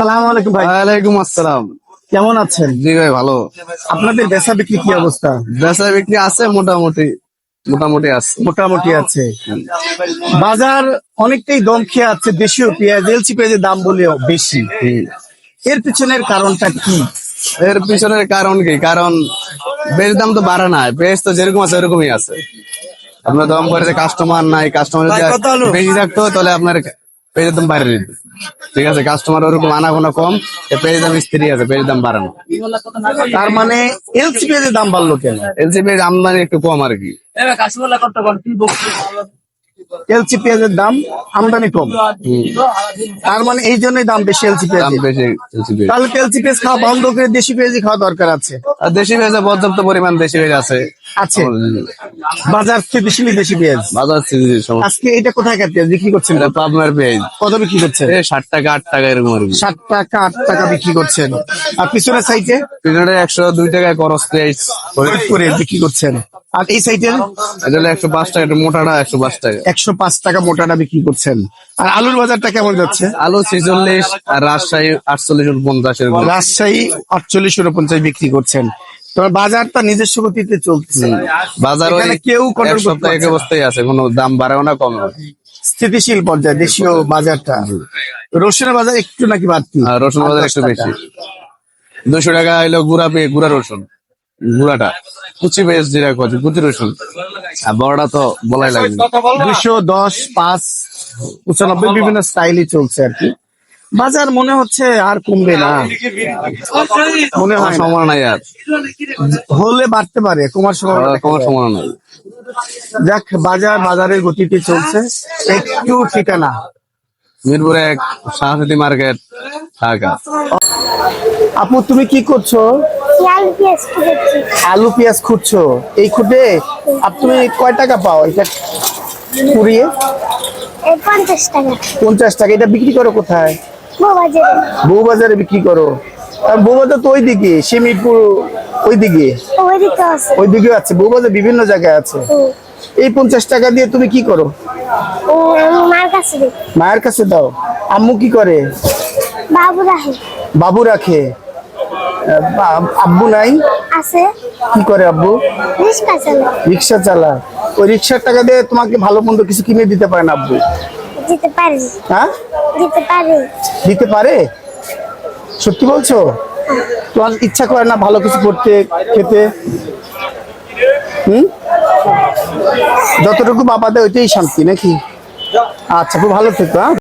সালাম আলাইকুম ভাই। ওয়ালাইকুম আসসালাম। কেমন আছেন? জি ভাই ভালো। আপনাদের বেচা বিক্রি কি অবস্থা? বেচা বিক্রি আছে মোটামুটি মোটামুটি আছে। মোটামুটি আছে। বাজার অনেকটাই দম খেয়ে আছে দেশীয় পেঁয়াজ এলচি পেঁয়াজের দাম বলেও বেশি। এর পিছনের কারণটা কি? এর পিছনের কারণ কি? কারণ বেশ দাম তো বাড়ে নাই পেঁয়াজ তো যেরকম আছে ওরকমই আছে। আপনার দাম করেছে কাস্টমার নাই কাস্টমার? বেশি থাকতো তাহলে আপনার পেঁয়াজের দাম বাড়িয়ে দিতে ঠিক আছে কাস্টমার ওরকম আনাগোনা কম পেজের দাম স্ত্রী আছে পেজের দাম বাড়ানো তার মানে এলসি পেজের দাম বাড়লো কেন? এলসি পেজ আমদানি একটু কম আর কি। এলচি পেঁয়াজের দাম আমদানি কম। তার মানে এই জন্যই দাম বেশি এলসি পেঁয়াজ। তাহলে এলচি পেঁয়াজ খাওয়া বন্ধ করে দেশি পেঁয়াজই খাওয়া দরকার আছে। আর দেশি পেঁয়াজে পর্যাপ্ত পরিমাণ দেশি পেঁয়াজ আছে। আছে। বাজার স্থিতিশীল দেশি পেঁয়াজ। বাজার আজকে এটা কোথায় পেঁয়াজ? বিক্রি করছেন? এটা তো পেঁয়াজ। কত বিক্রি করছেন? ষাট টাকা আট টাকা এরকম আর ষাট টাকা আট টাকা বিক্রি করছেন। আর পিছনের সাইডে পিছনে একশো দুই টাকা খরচ পেঁয়াজ। করে বিক্রি করছেন। আর এই সাইডের? এটা হলো একশো পাঁচ টাকা একটু মোটাটা একশো পাঁচ টাকা। একশো পাঁচ টাকা মোটাটা বিক্রি করছেন। আর আলুর বাজারটা কেমন যাচ্ছে? আলু ছেচল্লিশ আর রাজশাহী আটচল্লিশ পঞ্চাশ রাজশাহী আটচল্লিশ উনপঞ্চাশ বিক্রি করছেন। তোমার বাজারটা নিজস্ব গতিতে চলছে। বাজার কেউ এক করতে এক অবস্থায় আছে কোনো দাম বাড়েও না কম স্থিতিশীল পর্যায়ে দেশীয় বাজারটা। রসুনের বাজার একটু নাকি বাড়তি? রসুন বাজার একটু বেশি। দুশো টাকা হইল গুড়া পেয়ে গুড়া রসুন। গুড়াটা কুচি পেঁয়াজ যেটা করছে কুচি রসুন। আর বড়টা তো বলাই লাগবে। দুশো দশ পাঁচ পঁচানব্বই বিভিন্ন স্টাইলই চলছে আর কি। বাজার মনে হচ্ছে আর কমবে না। মনে হয়। সম্ভাবনা নাই আর। হলে বাড়তে পারে কুমার সময় তোমার সম্ভাবনা নাই। যাক বাজার বাজারের গতিতে চলছে। একটু ঠিকানা। মিরপুরে এক সাংস্কৃতিক মার্কেট ঢাকা। আপু তুমি কি করছ? আলু পেঁয়াজ খুঁজছো এই খুঁটে? আর তুমি কয় টাকা পাও? এটা কুড়িয়ে? পঞ্চাশ টাকা। পঞ্চাশ টাকা। এটা বিক্রি করো কোথায়? বাজারে। বউবাজারে বিক্রি করো। আর বউবাজার তো ওইদিকে শিমিরপুর ওইদিকে। ওইদিকে আছে। ওইদিকেও আছে। বউবাজার বিভিন্ন জায়গায় আছে। এই পঞ্চাশ টাকা দিয়ে তুমি কি করো? মায়ের কাছে দাও। আম্মু কি করে? বাবু রাহে বাবু রাখে। আব্বু নাই? আছে। কি করে আব্বু? রিক্সা চালা রিক্সা চালা ওই রিক্সার টাকা দিয়ে তোমাকে ভালো মন্দ কিছু কিনে দিতে পারে না আব্বু? দিতে পারি। হ্যাঁ? দিতে পারি। দিতে পারে? সত্যি বলছো? তোমার ইচ্ছা করে না ভালো কিছু করতে খেতে? হুম? যতটুকু বাবা দেয় ওইটাই শান্তি নাকি? আচ্ছা খুব ভালো থেকো হ্যাঁ।